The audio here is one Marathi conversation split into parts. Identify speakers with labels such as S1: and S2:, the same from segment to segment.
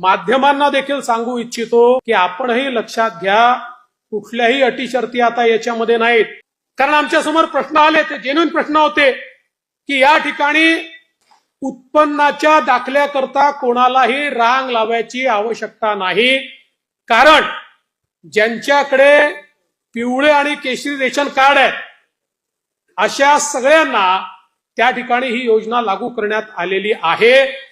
S1: माध्यमांना देखील सांगू इच्छितो की आपणही लक्षात घ्या कुठल्याही अटी शर्ती आता याच्यामध्ये नाहीत. कारण आमच्यासमोर प्रश्न आले ते जेन्युन प्रश्न होते की या ठिकाणी उत्पन्नाच्या दाखल्याकरता कोणालाही रांग लावायची आवश्यकता नाही. कारण ज्यांच्याकडे पिवळे आणि केशरी रेशन कार्ड आहे अशा सगळ्यांना त्या ठिकाणी ही योजना लागू करण्यात आलेली आहे.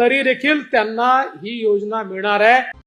S1: तरी देखील त्यांना ही योजना मिळणार आहे.